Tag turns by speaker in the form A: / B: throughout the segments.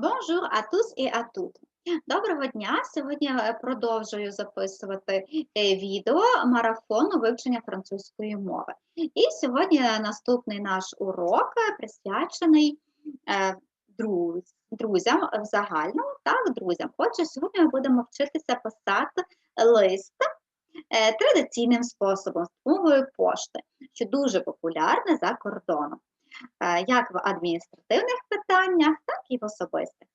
A: Bonjour à tous et à toutes. Доброго дня! Сьогодні е, продовжую записувати е, відео марафону вивчення французької мови. І сьогодні наступний наш урок е, присвячений друз- друзям в загальному, так, друзям. Отже, сьогодні ми будемо вчитися писати лист традиційним способом з допомогою пошти, що дуже популярне за кордоном, як в адміністративних питаннях, так і особистих.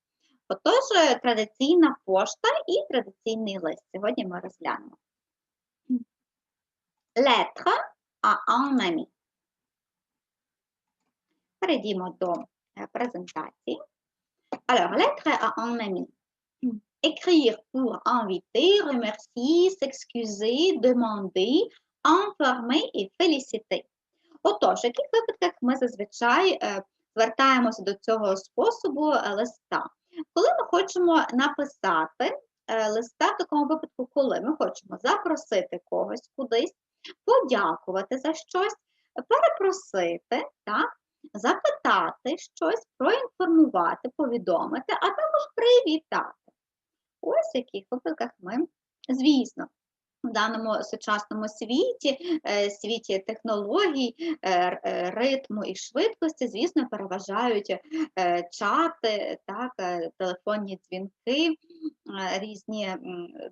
A: Отож, е, традиційна пошта і традиційний лист. Сьогодні ми розглянемо. Lettre à un ami. Перейдімо до е, презентації. Alors, lettre à un ami. Écrire pour inviter, remercier, s'excuser, demander, informer et féliciter. Отож, в яких випадках ми зазвичай звертаємося до цього способу е, листа? Коли ми хочемо написати е, листа, в такому випадку, коли ми хочемо запросити когось кудись, подякувати за щось, перепросити, так, запитати щось, проінформувати, повідомити, а також привітати. Ось в яких випадках ми, звісно, в даному сучасному світі, е, світі технологій, е, е, ритму і швидкості, звісно, переважають чати, так, телефонні дзвінки, різні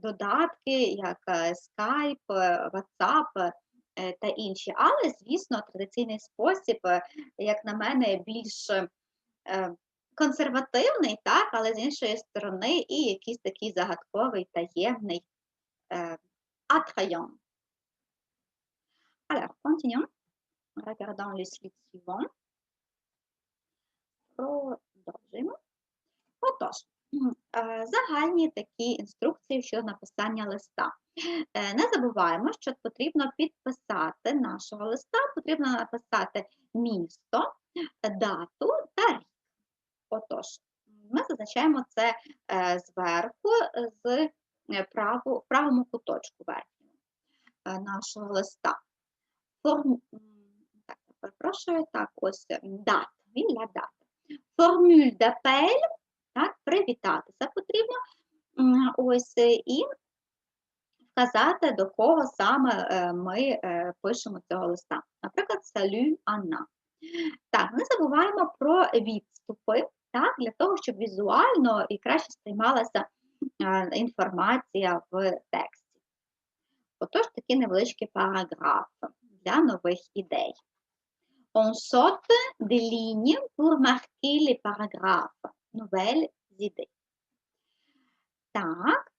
A: додатки, як Skype, WhatsApp та інші. Але, звісно, традиційний спосіб, як на мене, більш консервативний, так, але з іншої сторони, і якийсь такий загадковий, таємний, attrayant. Alors, continuons. Regardons le slide suivant. Продовжуємо. Отож, е, загальні такі інструкції щодо написання листа. Е, Не забуваємо, що потрібно підписати нашого листа, потрібно написати місто, дату та рік. Отож, ми зазначаємо це е, зверху з е, праву, правому куточку верхньому е, нашого листа. Форм... Так, перепрошую, так, ось дата, він для дати. Формуль d'appel, так, привітатися потрібно. Ось е, і вказати, до кого саме ми пишемо цього листа. Наприклад, салю Анна. Так, не забуваємо про відступи, так, для того, щоб візуально і краще сприймалася інформація в тексті. Отож, такі невеличкі параграфи для нових ідей. On saute des lignes pour marquer les paragraphes. Nouvelles idées. Так,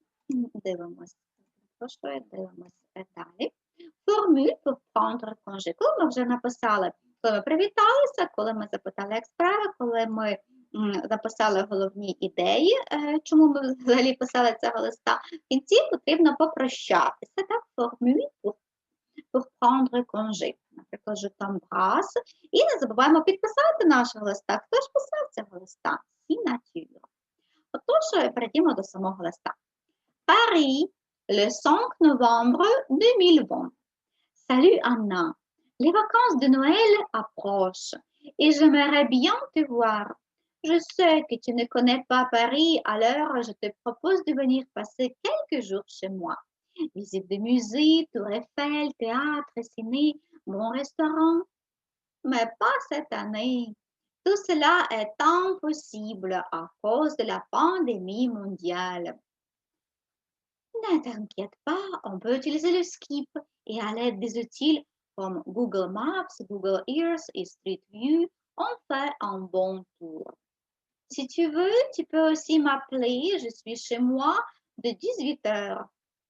A: дивимось. Прошу, дивимось далі. Формуль pour prendre congé. Коли ми вже написали, коли ми привіталися, коли ми запитали, як справи, коли ми записали головні ідеї, е, чому ми взагалі писали цього листа, в кінці потрібно попрощатися. Так, формуль pour, congé. Наприклад, je t'embrasse. І не забуваємо підписати нашого листа. Хто ж писав цього листа? Signature. Отож, перейдімо до самого листа. Paris, le 5 novembre 2020. Salut Anna, les vacances de Noël approchent et j'aimerais bien te voir. Je sais que tu ne connais pas Paris, alors je te propose de venir passer quelques jours chez moi. Visite de musées, Tour Eiffel, théâtre, ciné, bon restaurant. Mais pas cette année. Tout cela est impossible à cause de la pandémie mondiale. Ne t'inquiète pas, on peut utiliser le skip et à l'aide des outils comme Google Maps, Google Earth et Street View, on fait un bon tour. Si tu veux, tu peux aussi m'appeler, je suis chez moi de 18 heures.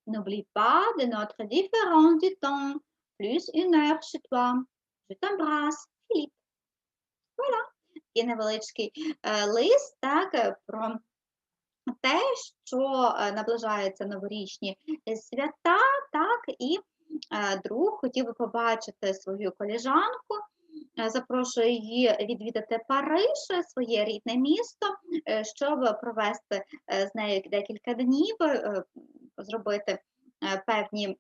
A: N'oublie pas de notre différence du temps, plus une heure chez toi. Je t'embrasse, Philippe. Voilà. Є невеличкий е, лист так, е, про те, що е, наближаються новорічні е, свята, так, і е, друг хотів би побачити свою коліжанку, е, запрошує її відвідати Париж, своє рідне місто, е, щоб провести е, з нею декілька днів, зробити певні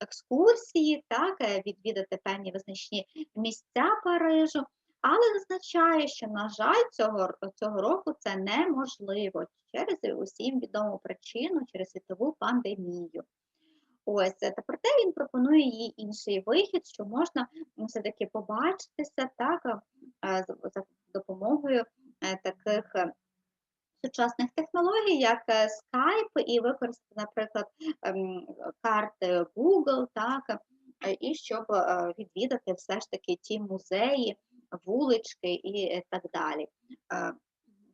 A: екскурсії, так, відвідати певні визначні місця Парижу. але зазначає, що, на жаль, цього, цього року це неможливо через усім відому причину, через світову пандемію. Ось, та проте він пропонує їй інший вихід, що можна все-таки побачитися так, е, за допомогою е, таких е, сучасних технологій, як Skype, і використати, наприклад, ем, карти Google, так, і щоб відвідати все ж таки ті музеї, вулички і так далі.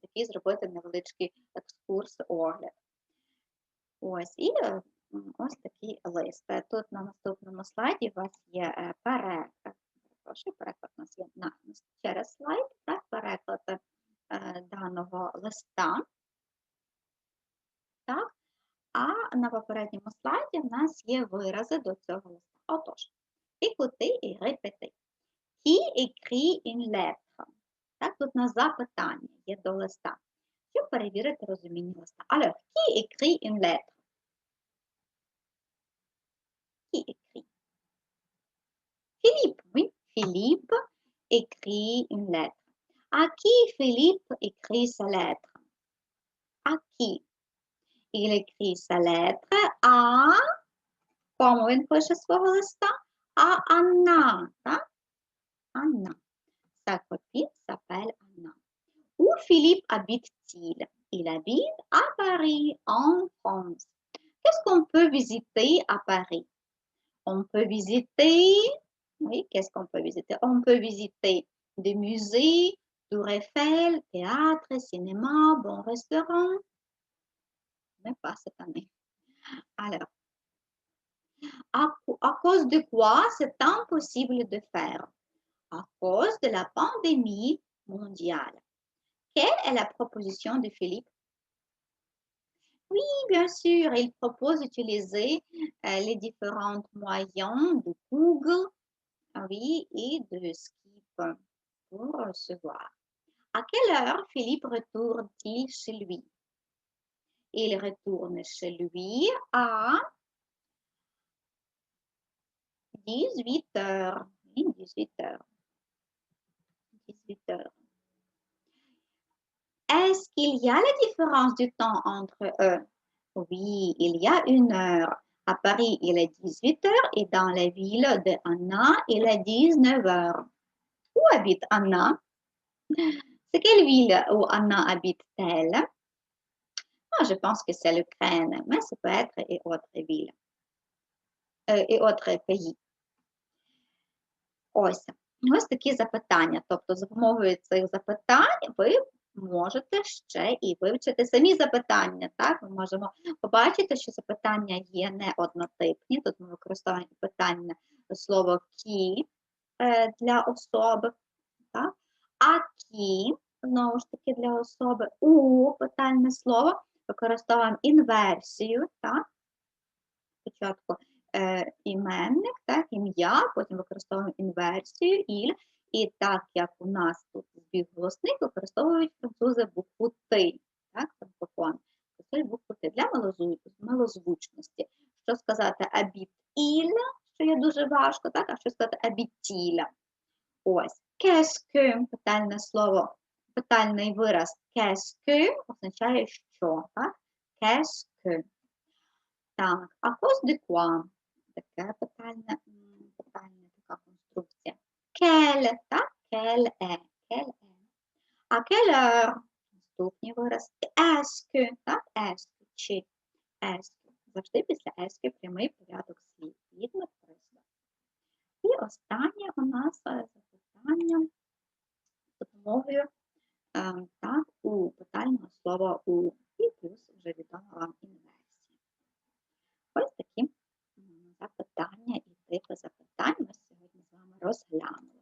A: Такий зробити невеличкий екскурс огляд. Ось, і ось такий лист. Е, Тут на наступному слайді у вас є е, переклад. Перепрошую, переклад у нас є на через слайд, так, переклад е, даного листа. Так? А на попередньому слайді в нас є вирази до цього листа. Отож, écoutez і répétez. Qui écrit une lettre? Так, тут на запитання є до листа. Щоб перевірити розуміння листа. Alors, qui écrit une lettre? qui écrit? Philippe, oui, Philippe écrit une lettre. À qui Philippe écrit sa lettre? À qui? Il écrit sa lettre à, à Anna. Hein? Anna. Sa copine s'appelle Anna. Où Philippe habite-t-il? Il habite à Paris, en France. Qu'est-ce qu'on peut visiter à Paris? On peut visiter, oui, qu'est-ce qu'on peut visiter? On peut visiter des musées, Tour Eiffel, théâtre, cinéma, bons restaurants. Mais pas cette année. Alors, à, à cause de quoi c'est impossible de faire? À cause de la pandémie mondiale. Quelle est la proposition de Philippe? Oui, bien sûr, il propose d'utiliser euh, les différents moyens de Google ah oui, et de Skip pour se voir. À quelle heure Philippe retourne-t-il chez lui? Il retourne chez lui à 18 heures. Oui, 18 heures. 18 heures Est-ce qu'il y a la différence du temps entre eux? Oui, il y a une heure. À Paris, il est 18 heures et dans la ville de Anna, il est 19 heures. Où habite Anna? C'est quelle ville où Anna habite-t-elle? Moi, je pense que c'est l'Ukraine, mais ça peut être et autre ville. Euh, і autre pays. Ось. Ось такі запитання. Тобто, за допомогою цих запитань ви можете ще і вивчити самі запитання. Так? Ми можемо побачити, що запитання є не однотипні. Тут ми використовуємо питання слово кі е, для особи. Так? А кі, знову ж таки, для особи, у питальне слово використовуємо інверсію. Так? Спочатку е, іменник, так, ім'я, потім використовуємо інверсію іль. І так як у нас тут збіг голосних, використовують французи букву Т, так, франкофон. Букву Т для милозвучності. Що сказати абіт ілля, що є дуже важко, так, а що сказати абітіля. Ось. Кеске, питальне слово, питальний вираз кеске означає що, так? Кеске. Так, а de? Таке питальне, Quelle, так? Quelle est, quelle est. А heure? Наступний вираз. Que, так? Est-ce чи. Est-ce. Завжди після que прямий порядок слів. Відмет приклад. І останнє у нас е, запитання з допомогою е, так, у питального слова у. І плюс вже відома вам інверсія. Ось такі запитання і типи запитань ми сьогодні з вами розглянули.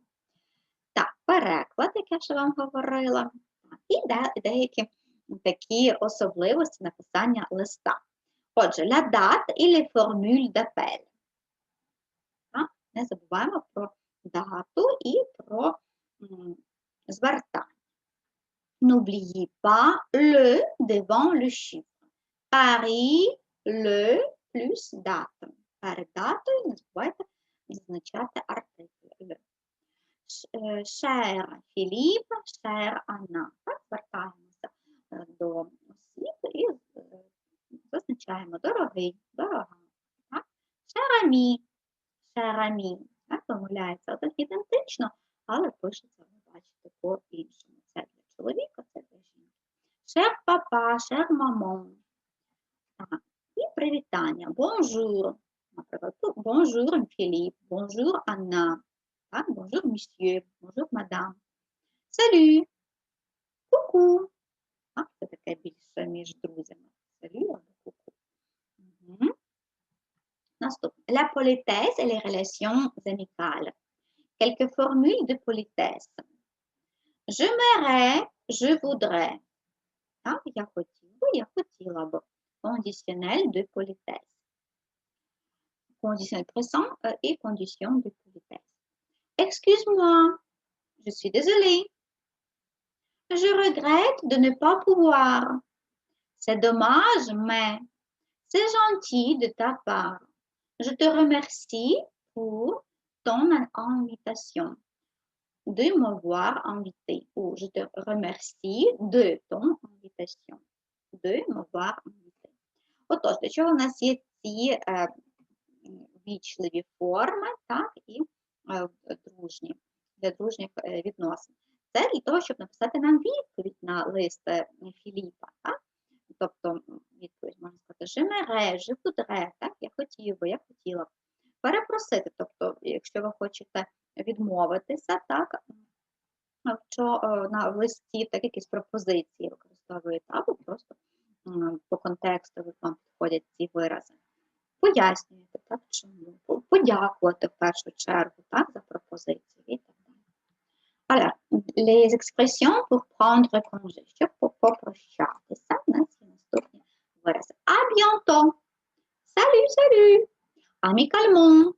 A: Так, переклад, як я вже вам говорила, і де- деякі такі особливості написання листа. Отже, la date і les d'appel. Не забуваємо про дату і про звертання. N'oubliez pas le devant le chiffre. Paris, le плюс дата. Перед датою не забувайте зазначати артикль. «Le». Ш- е, Cher Philippe. Так, звертаємося е, до осіб і е, зазначаємо дорогий, дорога. Так? Cher ami. Так, ідентично, але пишеться, ви бачите, по-іншому. Це для чоловіка, це для жінки. Cher papa, cher maman. Так, і привітання. Bonjour. Наприклад, тут bonjour, Philippe, bonjour, Anna. Так, bonjour, monsieur, bonjour, madame. Salut. Ку-ку. Так, це таке більше між друзями. Salut або ку-ку. Мгм. Наступне. La politesse et les relations amicales. Quelques formules de politesse. Je m'aimerais, je voudrais. Так, я хотів би, я хотіла б. Conditionnel de politesse. Conditionnel présent euh, et condition de politesse. Excuse-moi, je suis désolée. Je regrette de ne pas pouvoir. C'est dommage, mais c'est gentil de ta part. Je te remercie pour ton invitation, de m'avoir invité. Ou je te remercie de ton invitation, de m'avoir invité. Отож, для чого у нас є ці е, м, вічливі форми, так, і е, дружні, для дружніх е, відносин. Це для того, щоб написати нам відповідь на лист е, Філіпа. Так? Тобто відповідь можна сказати «Жемере», «Живудре», так, я хотів би, я хотіла б. Перепросити, тобто, якщо ви хочете відмовитися, так, що е, на листі так якісь пропозиції використовуєте, або просто по контексту вам підходять ці вирази. Пояснюєте, так, чому, подякувати в першу чергу les expressions pour prendre congé, щоб по- попрощатися, у нас є наступні вирази. À bientôt! Salut, salut! Amicalement!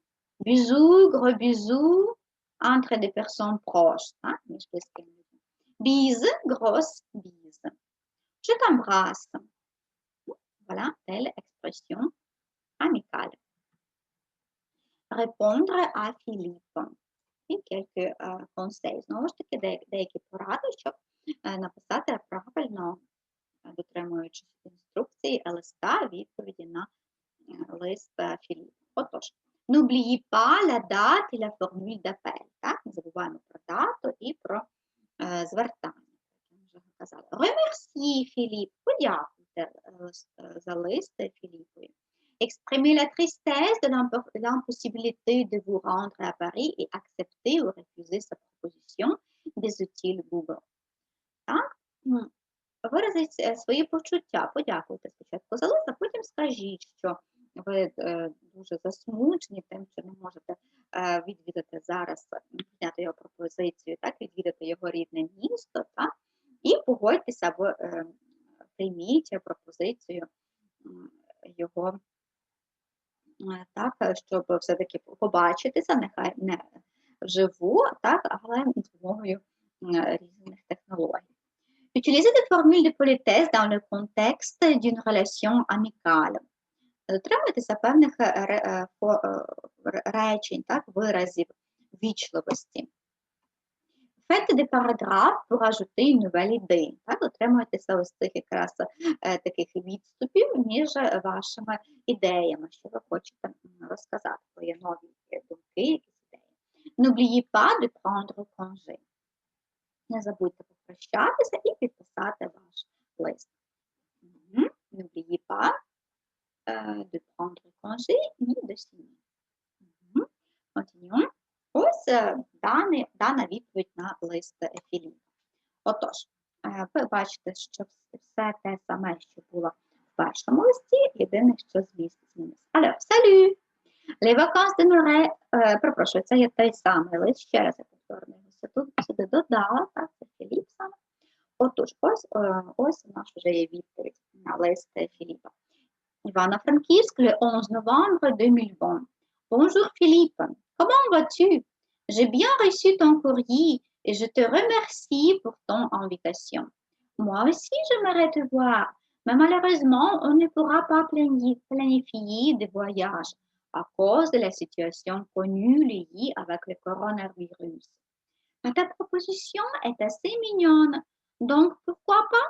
A: Bisous, gros bisous, entre des personnes proches, так, між близькими людьми. Bise, grosse bise. Je t'embrasse. Voilà, telle expression amicale. Répondre à Philippe. І quelques е, conseils. Знову ж таки, деякі поради, щоб е, написати правильно, е, дотримуючись інструкції листа відповіді на лист Філіпа. Отож, n'oubliez pas la date et la formule d'appel. Так, не забуваємо про дату і про звертання. як я вже казала. Remercie, Філіп, подякуйте за лист Філіпові. Exprimez la tristesse de l'impossibilité de vous rendre à Paris et accepter ou refuser sa proposition des outils Google. Так? Виразіть е, свої почуття, подякуйте спочатку за лист, а потім скажіть, що ви е, дуже засмучені тим, що не можете е, відвідати зараз, прийняти його пропозицію, відвідати його рідне місто, і погодьтеся або прийміть пропозицію його так, е, щоб все-таки побачитися, нехай не вживу, так, але з допомогою різних технологій. Utiliser des formules de politesse dans le contexte d'une relation amicale. Дотримуйтеся певних е, е, е, речень, так, виразів вічливості. Faites des paragraphes pour ajouter une nouvelle idée. Так, дотримуйтеся ось цих якраз е, таких відступів між е, вашими ідеями, що ви хочете розказати, є нові е, думки, якісь ідеї. N'oubliez pas de prendre congé. Не забудьте попрощатися і підписати ваш лист. N'oubliez pas euh, de prendre congé ni de signer. Continuons. Ось е, дана відповідь на лист Філіпа. Отож, е, ви бачите, що все те саме, що було в першому листі, єдине, що зміст змінився. Alors, salut! Les vacances de е, перепрошую, це є той самий лист, ще раз я повторюю, тут сюди додала, так, це Філіп саме. Отож, ось, е, ось у нас вже є відповідь на лист Філіпа. Ivano-Frankivsk, le 11 novembre 2020. Bonjour Philippe, comment vas-tu? J'ai bien reçu ton courrier et je te remercie pour ton invitation. Moi aussi, j'aimerais te voir, mais malheureusement, on ne pourra pas plani- planifier de voyage à cause de la situation connue liée avec le coronavirus. ta proposition est assez mignonne. Donc, pourquoi pas?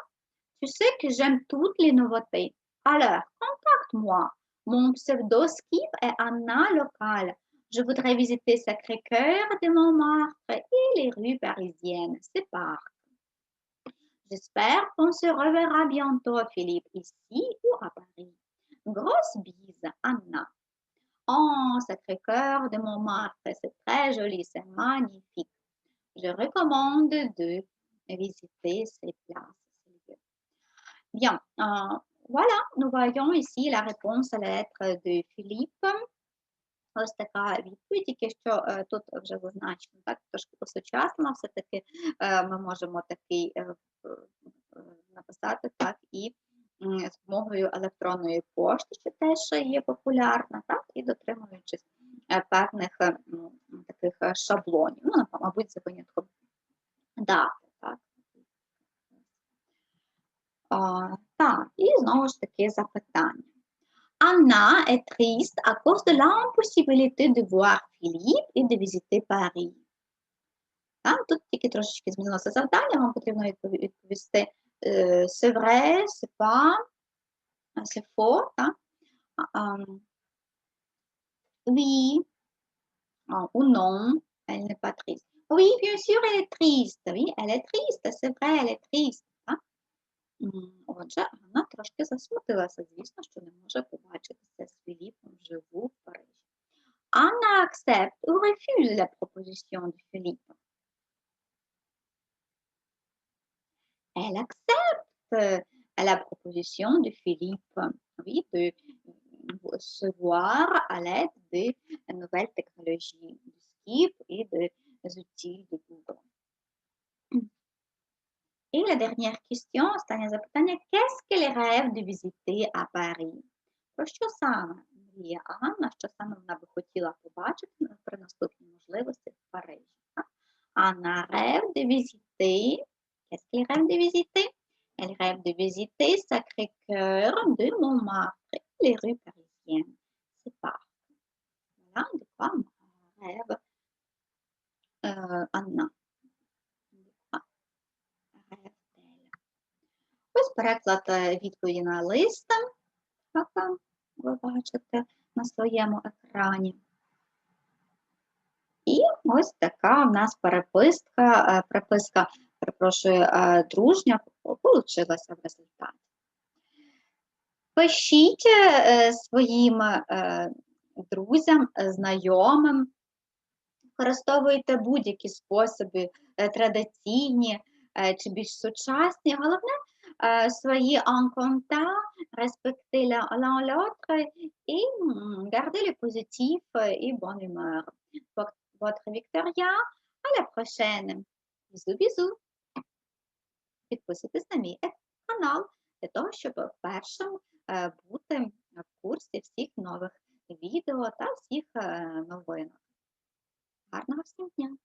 A: Tu sais que j'aime toutes les nouveautés. Alors, contacte-moi. Mon pseudo Skip est Anna Local. Je voudrais visiter Sacré-Cœur de Montmartre et les rues parisiennes. C'est parc. J'espère qu'on se reverra bientôt, Philippe, ici ou à Paris. Grosse bise, Anna. Oh, Sacré-Cœur de Montmartre, c'est très joli, c'est magnifique. Je recommande de visiter ces places. ces. Bien, euh, voilà, nous voyons ici la réponse à la lettre de Philippe. Ось така відповідь, тільки що е, тут вже зазначено, так, трошки посучасно, все-таки е, ми можемо такий е, е, написати так і з допомогою електронної пошти, що теж є популярна, так, і дотримуючись е, певних е, таких е, шаблонів. Ну, мабуть, за винятком дати, так. А, так, і знову ж таки запитання. Anna est triste à cause de l'impossibilité de voir Philippe et de visiter Paris. Так, тут тільки трошечки змінилося завдання, вам потрібно відпові- відповісти е, c'est vrai, c'est pas, а, c'est faux, так? А, ам, oui, а, ou non, elle n'est pas triste. Oui, bien sûr, elle est triste, oui, elle est triste, c'est vrai, elle est triste. Так? М, Отже, Анна трошки засмутилася, звісно, що не може побачитися з Філіпом вживу в Парижі. Anna accepte ou refuse la proposition de Philippe. Elle accepte la proposition de Philippe, oui, de euh, se voir à l'aide des nouvelles technologies du Skip et des outils de Google. Et la dernière question, останнє запитання. Qu'est-ce qu'elle rêve de visiter à Paris? Про що саме мріє Анна, що саме вона би хотіла побачити на- при наступній можливості в Парижі? так? Anna rêve de visiter. Qu'est-ce qu'elle rêve de visiter? Elle rêve de visiter Sacré-Cœur de Montmartre et les rues parisiennes. C'est pas. Voilà de quoi rêve euh, Anna. Ось переклад е, відповіді на лист. Так, е, ви бачите на своєму екрані. І ось така в нас переписка, е, приписка, перепрошую, е, дружня получилася в результаті. Пишіть своїм друзям, знайомим, використовуйте будь-які способи традиційні чи більш сучасні. Головне, е, свої en contact, respecter l'un l'autre et mm, garder le positif et bonne humeur. Votre- Victoria, à la. Bisous, bisous. Підписуйтесь на мій канал для того, щоб першим е, бути в курсі всіх нових відео та всіх е, новинок. Гарного всім дня!